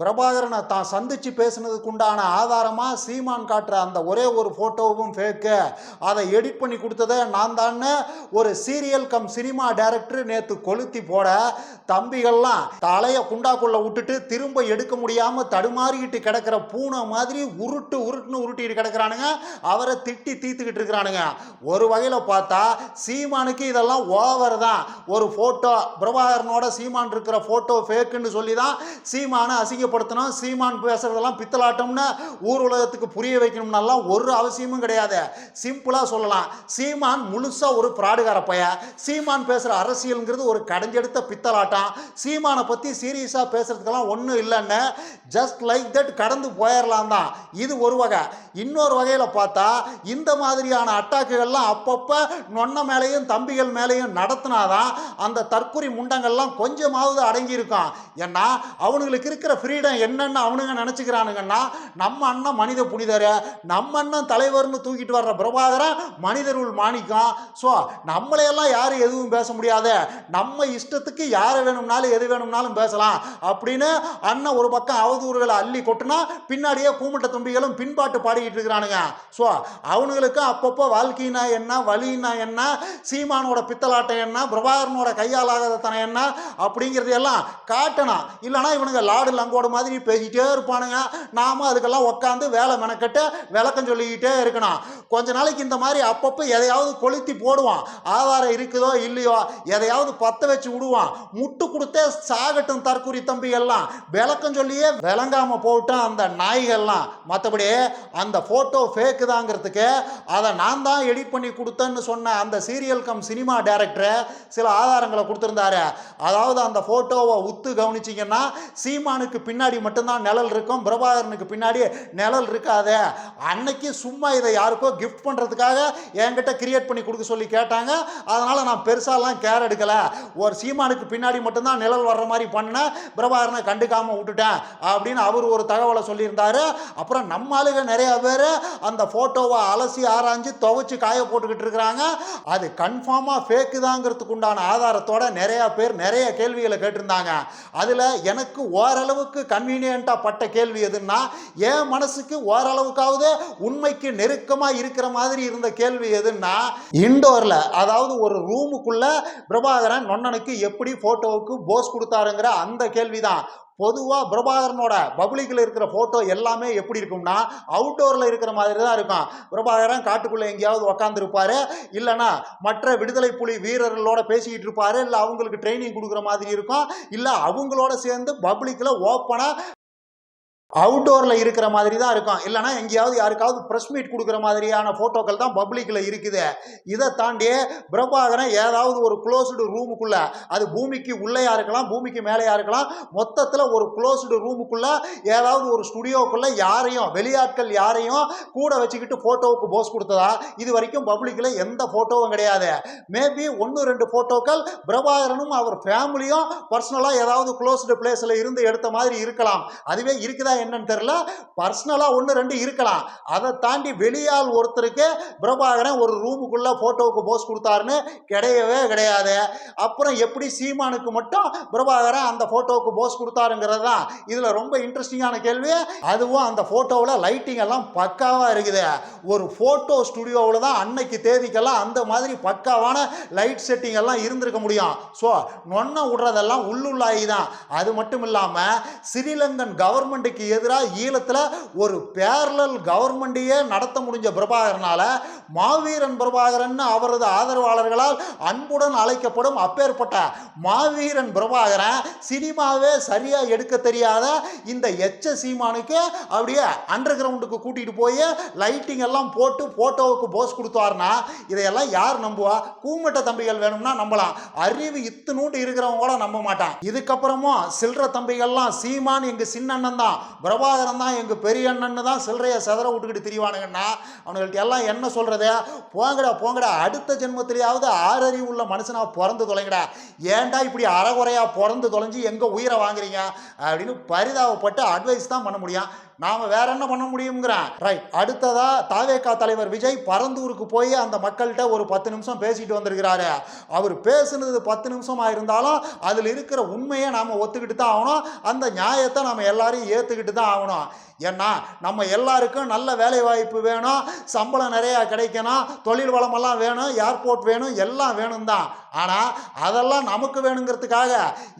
பிரபாகரனை தான் சந்திச்சு பேசினதுக்கு உண்டான ஆதாரமாக சீமான் காட்டுற அந்த ஒரே ஒரு ஃபோட்டோவும் ஃபேக்கு அதை எடிட் பண்ணி கொடுத்ததை நான் தான்னு ஒரு சீரியல் கம் சினிமா டைரக்டர் நேற்று கொளுத்தி போட தம்பிகள்லாம் தலையை குண்டாக்குள்ளே விட்டுட்டு திரும்ப எடுக்க முடியாமல் தடுமாறிக்கிட்டு கிடக்கிற பூனை மாதிரி உருட்டு உருட்டுன்னு உருட்டிட்டு கிடக்கிறானுங்க. அவரை திட்டி தீத்துக்கிட்டு இருக்கிறானுங்க. ஒரு வகையில் பார்த்தா சீமானுக்கு இதெல்லாம் ஓவர் தான். ஒரு ஃபோட்டோ பிரபாகரனோட சீமான் இருக்கிற ஃபோட்டோ ஃபேக்குன்னு சொல்லி தான் சீமானை அசிங்கப்படுத்தணும் சீமான் பேசுறதெல்லாம் பித்தலாட்டம்னு ஊர் உலகத்துக்கு புரிய வைக்கணும்னாலாம் ஒரு அவசியமும் கிடையாது. சிம்பிளாக சொல்லலாம். சீமான் முழுசாக ஒரு பிராடுகார பைய சீமான் பேசுகிற அரசியலுங்கிறது ஒரு கடைஞ்செடுத்த பித்தலாட்டம். சீமானை பற்றி சீரியஸாக பேசுறதுக்கெல்லாம் ஒன்றும் இல்லைன்னு ஜஸ்ட் லைக் தட் கடந்து போயிடலாம் தான். இது ஒரு வகை. இன்னொரு வகையில் பார்த்தா இந்த மாதிரியான அட்டாக்குகள்லாம் அப்பப்போ நொன்ன மேலேயும் தம்பிகள் மேலேயும் நடத்தினாதான் அந்த தற்கொலை முண்டங்கள்லாம் கொஞ்சமாவது அடங்கி இருக்கும் ஏன்னா அவனுங்களுக்கு இருக்கிற ஃப்ரீடம் என்னன்னு அவனுங்க நினச்சிக்கிறானுங்கன்னா நம்ம அண்ணன் மனித புனிதர் நம்ம அண்ணன் தலைவர்னு தூக்கிட்டு வர்ற பிரபாகரன் மனிதருள் மாணிக்கம். ஸோ நம்மளையெல்லாம் யாரும் எதுவும் பேச முடியாது. நம்ம இஷ்டத்துக்கு யாரை வேணும்னாலும் எது வேணும்னாலும் பேசலாம் அப்படின்னு அண்ணன் ஒரு பக்கம் அவதூறுகளை அள்ளி கொட்டுனா பின்னாடியே கூமட்ட தும்பிகளும் பின்பாட்டு பாடிக்கிட்டு இருக்கிறானுங்க. ஸோ அவனுங்களுக்கு அப்பப்போ வாழ்க்கைனா என்ன வழினா என்ன சீமானோட பித்தலாட்டம் என்ன பிரபாகரனோட கையாலாகாதத்தனம் என்ன அப்படிங்கிறது எல்லாம் காட்டணும். இல்லைனா இவனுங்க லாடு லங்கோட மாதிரி பேசிக்கிட்டே இருப்பானுங்க. நாம அதுக்கெல்லாம் உட்காந்து வேலை மெனக்கட்டு விளக்கம் சொல்லிக்கிட்டே இருக்கணும். கொஞ்ச நாளைக்கு இந்த மாதிரி அப்பப்போ எதையாவது கொளுத்தி போடுவான். ஆதாரம் இருக்குதோ இல்லையோ எதையாவது பற்ற வச்சு விடுவான். முட்டு கொடுத்தே சாகட்டும் தற்குறி தம்பி எல்லாம். விளக்கம் சொல்லியே விளங்காம போட்டான் அந்த நாய்கள்லாம். மற்றபடி அந்த ஃபோட்டோ ஃபேக்கு தாங்கிறதுக்கு அதை நான் தான் எடிட் பண்ணி கொடுத்தேன்னு சொன்ன அந்த சீரியல் கம் சினிமா டைரக்டர் சில ஆதாரங்களை கொடுத்துருந்தாரு. அதாவது அந்த ஃபோட்டோவை உத்து கவனிச்சிங்கன்னா சீமானுக்கு பின்னாடி மட்டும்தான் நிழல் இருக்கும். பிரபாகரனுக்கு பின்னாடி நிழல் இருக்காது. அன்னைக்கு சும்மா இதை யாருக்கோ கிஃப்ட் பண்ணுறதுக்காக என்கிட்ட கிரியேட் பண்ணி கொடுக்க சொல்லி கேட்டாங்க. அதனால் நான் பெருசாலாம் கேர் எடுக்கலை. ஒரு சீமானுக்கு பின்னாடி மட்டும்தான் நிழல் வர்ற மாதிரி பண்ணேன். பிரபாகரனை கண்டுக்காமல் விட்டுட்டேன் அப்படின்னு அவர் ஒரு தகவலை சொல்லியிருந்தாரு. அப்புறம் நம்ம ஆளுக நிறையா பேர் அந்த ஃபோட்டோவை அலசி ஆராய்ஞ்சு துவைச்சு காய போட்டுக்கிட்டு இருக்கிறாங்க. அது கன்ஃபார்மாக ஃபேக்கு தாங்கிறதுக்கு உண்டான ஆதாரத்தோட நிறையா பேர் நிறைய கேள்விகளை கேட்டிருந்தாங்க. அதில் எனக்கு ஓரளவுக்கு கன்வீனியண்ட்டாக பட்ட கேள்வி எதுன்னா என் மனசுக்கு ஓரளவுக்காவது உண்மைக்கு நெருக்கமாக இருக்கிற மாதிரி இருந்த கேள்வி எதுன்னா இண்டோரில் அதாவது ஒரு ரூமுக்குள்ள பிரபாகரன் நொன்னனுக்கு எப்படி ஃபோட்டோவுக்கு போஸ் கொடுத்தாருங்கிற அந்த கேள்வி தான் பொதுவாக பிரபாகரனோட பப்ளிக்கில் இருக்கிற ஃபோட்டோ எல்லாமே எப்படி இருக்கும்னா அவுட்டோரில் இருக்கிற மாதிரி தான் இருக்கும். பிரபாகரன் காட்டுக்குள்ளே எங்கேயாவது உக்காந்துருப்பார். இல்லைன்னா மற்ற விடுதலை புலி வீரர்களோட பேசிக்கிட்டு இருப்பார். இல்லை அவங்களுக்கு ட்ரைனிங் கொடுக்குற மாதிரி இருக்கும். இல்லை அவங்களோட சேர்ந்து பப்ளிக்கில் ஓப்பனாக அவுட்டோரில் இருக்கிற மாதிரி தான் இருக்கும். இல்லைனா எங்கேயாவது யாருக்காவது ப்ரெஸ் மீட் கொடுக்குற மாதிரியான ஃபோட்டோக்கள் தான் பப்ளிக்கில் இருக்குது. இதை தாண்டி பிரபாகரன் ஏதாவது ஒரு க்ளோஸ்டு ரூமுக்குள்ளே அது பூமிக்கு உள்ளேயா இருக்கலாம் பூமிக்கு மேலேயா இருக்கலாம் மொத்தத்தில் ஒரு க்ளோஸ்டு ரூமுக்குள்ளே ஏதாவது ஒரு ஸ்டுடியோக்குள்ளே யாரையும் வெளியாட்கள் யாரையும் கூட வச்சுக்கிட்டு ஃபோட்டோவுக்கு போஸ் கொடுத்ததா? இது வரைக்கும் பப்ளிக்கில் எந்த ஃபோட்டோவும் கிடையாது. மேபி ஒன்று ரெண்டு ஃபோட்டோக்கள் பிரபாகரனும் அவர் ஃபேமிலியும் பர்சனலாக ஏதாவது க்ளோஸ்டு பிளேஸில் இருந்து எடுத்த மாதிரி இருக்கலாம். அதுவே இருக்குதா என்னன்னு தெரியல. பர்சனலாக ஒன்று ரெண்டு இருக்கலாம். அதை தாண்டி வெளியால் ஒருத்தருக்கு பிரபாகரன் ஒரு ரூமுக்குள்ளே ஃபோட்டோவுக்கு போஸ் கொடுத்தாருன்னு கிடையவே கிடையாது. அப்புறம் எப்படி சீமானுக்கு மட்டும் பிரபாகரன் அந்த ஃபோட்டோவுக்கு போஸ் கொடுத்தாருங்கிறது தான் இதில் ரொம்ப இன்ட்ரெஸ்டிங்கான கேள்வி. அதுவும் அந்த ஃபோட்டோவில் லைட்டிங் எல்லாம் பக்காவாக இருக்குது. ஒரு ஃபோட்டோ ஸ்டுடியோவில் தான் அன்னைக்கு தேதிக்கெல்லாம் அந்த மாதிரி பக்காவான லைட் செட்டிங் எல்லாம் இருந்திருக்க முடியும். ஸோ நொன்ன விடுறதெல்லாம் உள்ளுள்ளாகி தான். அது மட்டும் இல்லாமல் ஸ்ரீலங்கன் கவர்மெண்ட்டுக்கு எதிராக ஈழத்தில் ஒரு பேரலல் கவர்மெண்ட்டையே நடத்த முடிஞ்ச பிரபாகரனால் மாவீரன் பிரபாகரன் அவரது ஆதரவாளர்களால் அன்புடன் அழைக்கப்படும் அப்பேற்பட்ட மாவீரன் பிரபாகரன் சினிமாவே சரியாக எடுக்க தெரியாத இந்த எச்ச சீமானுக்கு அப்படியே அண்டர் கிரவுண்டுக்கு கூட்டிகிட்டு போய் லைட்டிங் எல்லாம் போட்டு ஃபோட்டோவுக்கு போஸ் கொடுத்தாருன்னா இதையெல்லாம் யார் நம்புவா? கூமட்ட தம்பிகள் வேணும்னா நம்பலாம். அறிவு இத்துணூண்டு இருக்கிறவங்க கூட நம்ப மாட்டான். இதுக்கப்புறமும் சில்லற தம்பிகள்லாம் சீமான் எங்கள் சின்ன அண்ணன் தான். பிரபாகரன் தான் எங்கள் பெரிய அண்ணன்னு தான் சில்லறையை செதற விட்டுக்கிட்டு திரிவானுங்கன்னா அவனுங்கள்ட்ட எல்லாம் என்ன சொல்கிறது போங்கடா போங்கடா அடுத்த ஜென்மத்திலேயாவது ஆறறி உள்ள மனுஷனாக பிறந்து தொலைங்கடா. ஏன்டா இப்படி அறகுறையாக பிறந்து தொலைஞ்சு எங்கே உயிரை வாங்குறீங்க? அப்படின்னு பரிதாபப்பட்டு அட்வைஸ் தான் பண்ண முடியும். நாம வேற என்ன பண்ண முடியுங்கிறேன் ரைட் அடுத்ததா தாவேகா தலைவர் விஜய் பரந்தூருக்கு போய் அந்த மக்கள்கிட்ட ஒரு பத்து நிமிஷம் பேசிட்டு வந்திருக்கிறாரு. அவர் பேசுனது பத்து நிமிஷமா இருந்தாலும் அதில் இருக்கிற உண்மையை நாம ஒத்துக்கிட்டு தான் ஆகணும். அந்த நியாயத்தை நம்ம எல்லாரையும் ஏற்றுக்கிட்டு தான் ஆகணும். ஏன்னா நம்ம எல்லாருக்கும் நல்ல வேலை வாய்ப்பு வேணும். சம்பளம் நிறையா கிடைக்கணும். தொழில் வளமெல்லாம் வேணும். ஏர்போர்ட் வேணும். எல்லாம் வேணும் தான் ஆனால் அதெல்லாம் நமக்கு வேணுங்கிறதுக்காக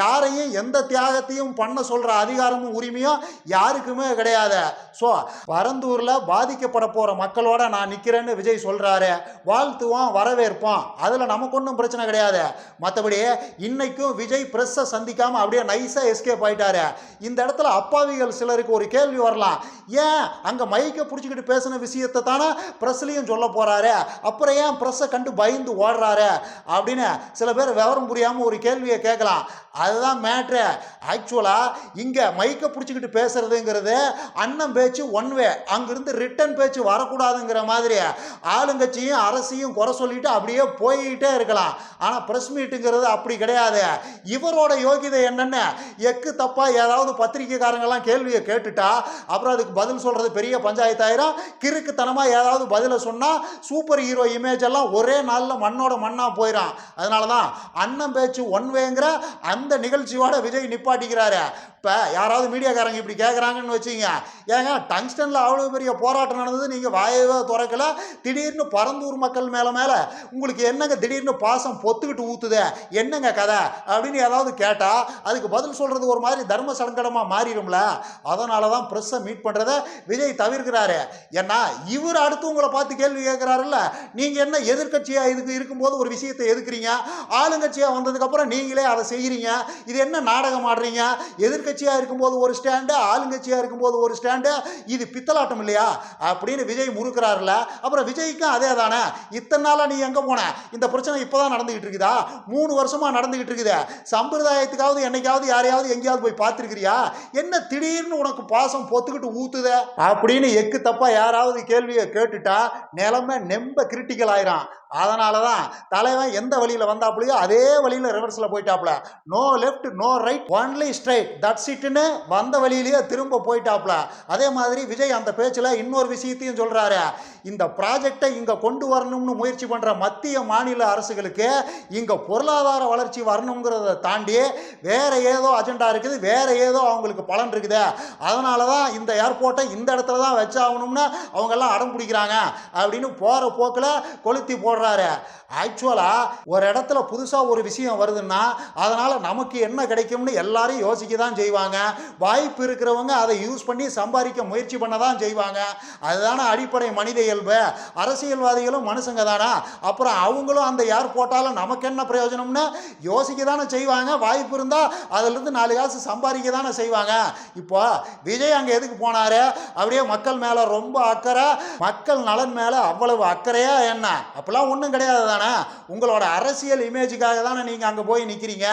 யாரையும் எந்த தியாகத்தையும் பண்ண சொல்கிற அதிகாரமும் உரிமையும் யாருக்குமே கிடையாது. ஸோ பரந்தூரில் பாதிக்கப்பட போகிற மக்களோட நான் நிற்கிறேன்னு விஜய் சொல்கிறாரு வாழ்த்துவோம் வரவேற்போம். அதில் நமக்கு ஒன்றும் பிரச்சனை கிடையாது. மற்றபடி இன்னைக்கும் விஜய் ப்ரெஸ்ஸை சந்திக்காமல் அப்படியே நைஸாக எஸ்கேப் ஆகிட்டாரு இந்த இடத்துல அப்பாவிகள் சிலருக்கு ஒரு கேள்வி வரலாம். ஏன்? அங்கே மைக்கை பிடிச்சிக்கிட்டு பேசின விஷயத்தை தானே ப்ரெஸ்லையும் சொல்ல போகிறாரு அப்புறம் ஏன் ப்ரெஸ்ஸை கண்டு பயந்து ஓடுறாரு? அப்படின்னு சில பேர் விவரம் புரியாமல் ஒரு கேள்வியை கேட்கலாம். அதுதான் மேட்ரு ஆக்சுவலாக இங்கே மைக்கை பிடிச்சிக்கிட்டு பேசுறதுங்கிறது அண்ணன் பேச்சு ஒன் வே அங்கிருந்து ரிட்டன் பேச்சு வரக்கூடாதுங்கிற மாதிரி ஆளுங்கட்சியும் அரசையும் குறை சொல்லிட்டு அப்படியே போய்கிட்டே இருக்கலாம். ஆனால் ப்ரெஸ் மீட்டுங்கிறது அப்படி கிடையாது. இவரோட யோகிதை என்னென்ன எக்கு தப்பாக ஏதாவது பத்திரிகைக்காரங்கெல்லாம் கேள்வியை கேட்டுட்டா அப்புறம் அதுக்கு பதில் சொல்கிறது பெரிய பஞ்சாயத்தாயிரம். கிறுக்குத்தனமாக ஏதாவது பதிலை சொன்னால் சூப்பர் ஹீரோ இமேஜ் எல்லாம் ஒரே நாளில் மண்ணோட மண்ணாக போயிடும் அதனால தான் அண்ணன் பேச்சு ஒன் வேங்கிற அந்த நிகழ்ச்சியோட விஜய் நிப்பாட்டிக்கிறாரு. இப்போ யாராவது மீடியாக்காரங்க இப்படி கேட்குறாங்கன்னு வச்சுங்க. ஏங்க டங்ஸ்டனில் அவ்வளோ பெரிய போராட்டம் நடந்தது நீங்கள் வாயவே துறக்கல. திடீர்னு பரந்தூர் மக்கள் மேலே மேலே உங்களுக்கு என்னங்க திடீர்னு பாசம் பொத்துக்கிட்டு ஊற்றுது என்னங்க கதை? அப்படின்னு ஏதாவது கேட்டால் அதுக்கு பதில் சொல்கிறது ஒரு மாதிரி தர்ம சங்கடமாக மாறிடும்ல. அதனால தான் ப்ரெஸ்ஸை மீட் பண்ணுறத விஜய் தவிர்க்கிறாரு. ஏன்னா இவர் அடுத்து உங்களை பார்த்து கேள்வி கேட்குறாருல்ல நீங்கள் என்ன எதிர்க்கட்சியாக இதுக்கு இருக்கும்போது ஒரு விஷயத்தை எதுக்குறீங்க ஆளுங்கட்சியாக வந்ததுக்கப்புறம் நீங்களே அதை செய்கிறீங்க இது என்ன நாடகம் ஆடுறீங்க? எதிர்க்கட்சியாக இருக்கும்போது ஒரு ஸ்டாண்டு ஆளுங்கட்சியாக இருக்கும்போது ஒரு ஸ்டாண்டு. இது பித்தலாட்டம் இல்லையா? அப்படின்னு விஜய் முறுக்கிறாருல. அப்புறம் விஜய்க்கும் அதே தானே. இத்தனை நாளாக நீ எங்கே போன? இந்த பிரச்சனை இப்போ தான் நடந்துக்கிட்டு இருக்குதா? மூணு வருஷமாக நடந்துக்கிட்டு இருக்குது. சம்பிரதாயத்துக்காவது என்னைக்காவது யாரையாவது எங்கேயாவது போய் பார்த்துருக்கிறியா? என்ன திடீர்னு உனக்கு பாசம் பொத்துக்கிட்டு ஊத்துதே? அப்படின்னு எக்கு தப்பாக யாராவது கேள்வியை கேட்டுட்டா நிலமை நெம்ப கிரிட்டிக்கல் ஆயிரும். அதனால தான் தலைவன் எந்த வழியில் வந்தாப்புலையோ அதே வழியில் ரிவர்ஸில் போயிட்டாப்புல. No left no right only straight that's இட்னு வந்த வழியிலேயே திரும்ப போயிட்டாப்புல. அதே மாதிரி விஜய் அந்த பேச்சில் இன்னொரு விஷயத்தையும் சொல்கிறாரு இந்த ப்ராஜெக்டை இங்கே கொண்டு வரணும்னு முயற்சி பண்ணுற மத்திய மாநில அரசுகளுக்கு இங்கே பொருளாதார வளர்ச்சி வரணுங்கிறத தாண்டி வேறு ஏதோ அஜெண்டா இருக்குது வேறு ஏதோ அவங்களுக்கு பலன் இருக்குது. அதனால தான் இந்த ஏர்போர்ட்டை இந்த இடத்துல தான் வச்சாகணும்னு அவங்கெல்லாம் அடம் பிடிக்கிறாங்க அப்படின்னு போகிற போக்கில் கொளுத்தி போடுறாரு ஆக்சுவலாக ஒரு இடத்துல புதுசாக ஒரு விஷயம் வருதுன்னா அதனால் நமக்கு என்ன கிடைக்கும்னு எல்லாரும் யோசிக்க தான் செய்வாங்க. வாய்ப்பு இருக்கிறவங்க அதை யூஸ் பண்ணி சம்பாதிக்க முயற்சி பண்ண தான் செய்வாங்க. அதுதானே அடிப்படை மனித இயல்பு. அரசியல்வாதிகளும் மனுஷங்க தானே? அப்புறம் அவங்களும் அந்த யார் போட்டாலும் நமக்கு என்ன பிரயோஜனம்னு யோசிக்க தானே செய்வாங்க. வாய்ப்பு இருந்தால் அதிலிருந்து நாலு காசு சம்பாதிக்க தானே செய்வாங்க. இப்போ விஜய் அங்கே எதுக்கு போனார்? அப்படியே மக்கள் மேலே ரொம்ப அக்கறை. மக்கள் நலன் மேலே அவ்வளவு அக்கறையாக என்ன? அப்போல்லாம் ஒன்றும் கிடையாது தானே உங்களோட அரசியல் இமேஜுக்காக தானே நீங்கள் அங்கே போய் நிற்கிறீங்க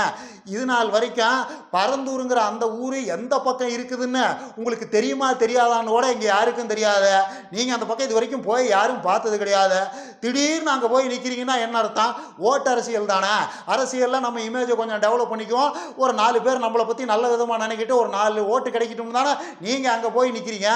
இது நாள் வரைக்கும் பரந்தூருங்கிற அந்த ஊர் எந்த பக்கம் இருக்குதுன்னு உங்களுக்கு தெரியுமா தெரியாதான்னு கூட இங்கே யாருக்கும் தெரியாது. நீங்கள் அந்த பக்கம் இது வரைக்கும் போய் யாரும் பார்த்தது கிடையாது. திடீர்னு அங்கே போய் நிற்கிறீங்கன்னா என்ன அர்த்தம்? ஓட்டு அரசியல் தானே. அரசியலில் நம்ம இமேஜை கொஞ்சம் டெவலப் பண்ணிக்குவோம். ஒரு நாலு பேர் நம்மளை பற்றி நல்ல விதமாக நினைக்கிட்டு ஒரு நாலு ஓட்டு கிடைக்கட்டும் தானே நீங்கள் அங்கே போய் நிற்கிறீங்க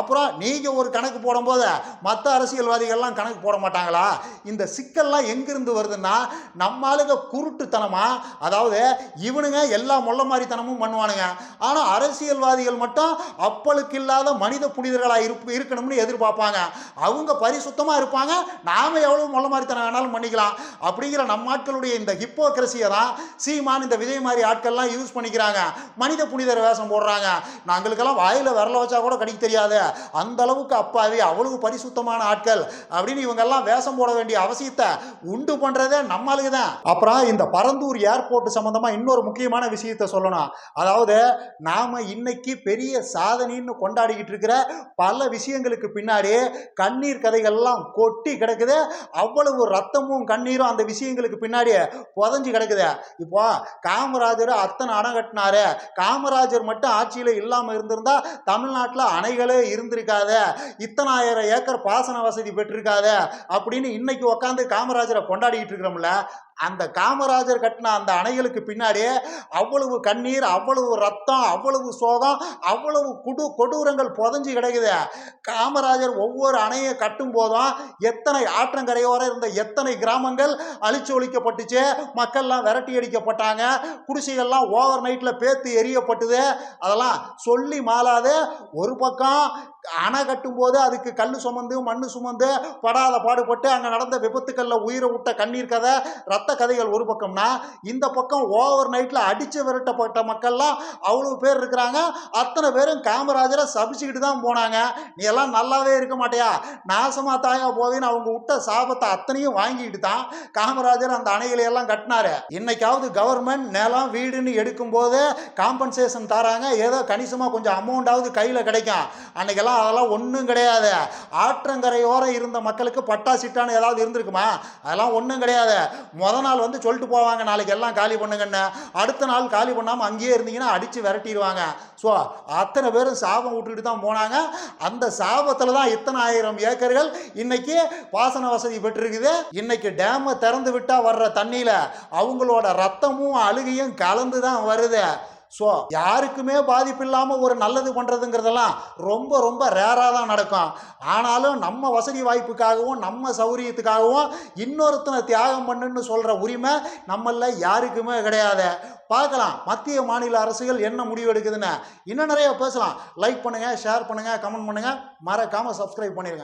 அப்புறம் நீங்கள் ஒரு கணக்கு போடும்போது மற்ற அரசியல்வாதிகள்லாம் கணக்கு போட மாட்டாங்களா? இந்த சிக்கல்லாம் எங்கிருந்து வருதுன்னா நம்ம ஆளுங்க குருட்டுத்தனமா அதாவது இவனுங்க எல்லா முள்ள மாதிரித்தனமும் பண்ணுவானுங்க. ஆனால் அரசியல்வாதிகள் மட்டும் அப்பளுக்கு இல்லாத மனித புனிதர்களாக இருப்பு இருக்கணும்னு எதிர்பார்ப்பாங்க. அவங்க பரிசுத்தமாக இருப்பாங்க நாம் எவ்வளோ முள்ள மாதிரித்தனம் வேணாலும் பண்ணிக்கலாம். அப்படிங்கிற நம்ம ஆட்களுடைய இந்த ஹிப்போக்ரஸியை தான் சீமான் இந்த விஜய் மாதிரி ஆட்கள்லாம் யூஸ் பண்ணிக்கிறாங்க. மனித புனிதர் வேஷம் போடுறாங்க. நாங்களுக்கெல்லாம் வாயில் விரல வச்சா கூட கடிக்க தெரியாது. அந்த அளவுக்கு அப்பாவி அவ்வளவு பரிசுத்தமான ஆட்கள் அப்படின்னு இவங்கெல்லாம் வேஷம் போட வேண்டிய அவசியம் அவசியத்தை உண்டு பண்றதே நம்மளுக்கு தான் அப்புறம் இந்த பரந்தூர் ஏர்போர்ட் சம்பந்தமா இன்னொரு முக்கியமான விஷயத்த சொல்லணும். அதாவது நாம இன்னைக்கு பெரிய சாதனைன்னு கொண்டாடிக்கிட்டு இருக்கிற பல விஷயங்களுக்கு பின்னாடி கண்ணீர் கதைகள்லாம் கொட்டி கிடக்குது. அவ்வளவு ரத்தமும் கண்ணீரும் அந்த விஷயங்களுக்கு பின்னாடி புதஞ்சு கிடக்குது. இப்போ காமராஜர் அத்தனை அணை கட்டினாரு. காமராஜர் மட்டும் ஆட்சியில் இல்லாமல் இருந்திருந்தா தமிழ்நாட்டில் அணைகளே இருந்திருக்காத. இத்தனாயிரம் ஏக்கர் பாசன வசதி பெற்றிருக்காத அப்படின்னு இன்னைக்கு உட்காந்து காமராஜரை கொண்டாடிக்கிட்டு இருக்கிறோம்ல அந்த காமராஜர் கட்டின அந்த அணைகளுக்கு பின்னாடி அவ்வளவு கண்ணீர் அவ்வளவு ரத்தம் அவ்வளவு சோகம் அவ்வளவு குடு கொடூரங்கள் புதஞ்சு கிடைக்குது. காமராஜர் ஒவ்வொரு அணையை கட்டும் போதும் எத்தனை ஆற்றங்கரையோரம் இருந்த எத்தனை கிராமங்கள் அழிச்சு ஒழிக்கப்பட்டுச்சு மக்கள்லாம் விரட்டி அடிக்கப்பட்டாங்க குடிசைகள்லாம் ஓவர் நைட்டில் பேத்து எரியப்பட்டுது அதெல்லாம் சொல்லி மாலாது ஒரு பக்கம் அணை கட்டும்போது அதுக்கு கல் சுமந்து மண் சுமந்து படாத பாடுபட்டு அங்கே நடந்த விபத்துக்களில் உயிரை விட்ட கண்ணீர் கதை ரத்த கதைகள் ஒரு பக்கம்னா இந்த பக்கம் ஓவர் நைட்டில் அடித்து விரட்டப்பட்ட மக்கள்லாம் அவ்வளோ பேர் இருக்கிறாங்க. அத்தனை பேரும் காமராஜரை சபிச்சுக்கிட்டு தான் போனாங்க. நீ எல்லாம் நல்லாவே இருக்க மாட்டியா? நாசமாக தாயா போவேன்னு அவங்க விட்ட சாபத்தை அத்தனையும் வாங்கிட்டு தான் காமராஜர் அந்த அணைகளை எல்லாம் கட்டினாரு. இன்னைக்காவது கவர்மெண்ட் நிலம் வீடுன்னு எடுக்கும்போது காம்பன்சேஷன் தராங்க. ஏதோ கணிசமாக கொஞ்சம் அமௌண்ட்டாவது கையில் கிடைக்கும். அன்னைக்கெல்லாம் அதெல்லாம் ஒன்றும் கிடையாது. ஆற்றங்கரையோரம் இருந்த மக்களுக்கு பட்டா சிட்டான்னு ஏதாவது இருந்திருக்குமா? அதெல்லாம் ஒன்றும் கிடையாது. முத நாள் வந்து சொல்லிட்டு போவாங்க நாளைக்கு எல்லாம் காலி பண்ணுங்கன்னு. அடுத்த நாள் காலி பண்ணாமல் அங்கேயே இருந்தீங்கன்னா அடித்து விரட்டிடுவாங்க. ஸோ அத்தனை பேரும் சாபம் விட்டுக்கிட்டு தான் போனாங்க. அந்த சாபத்தில் தான் இத்தனை ஆயிரம் ஏக்கர்கள் இன்னைக்கு பாசன வசதி பெற்றிருக்குது. இன்னைக்கு டேமை திறந்து விட்டால் வர்ற தண்ணியில் அவங்களோட ரத்தமும் அழுகையும் கலந்து தான் வருது. ஸோ யாருக்குமே பாதிப்பு இல்லாமல் ஒரு நல்லது பண்ணுறதுங்கிறதெல்லாம் ரொம்ப ரொம்ப ரேராக தான் நடக்கும். ஆனாலும் நம்ம வசதி வாய்ப்புக்காகவும் நம்ம சௌரியத்துக்காகவும் இன்னொருத்தனை தியாகம் பண்ணுன்னு சொல்கிற உரிமை நம்மள யாருக்குமே கிடையாது. பார்க்கலாம் மத்திய மாநில அரசுகள் என்ன முடிவு எடுக்குதுன்னு. இன்னும் நிறைய பேசலாம். லைக் பண்ணுங்கள் ஷேர் பண்ணுங்கள் கமெண்ட் பண்ணுங்கள் மறக்காமல் சப்ஸ்கிரைப் பண்ணிடுங்க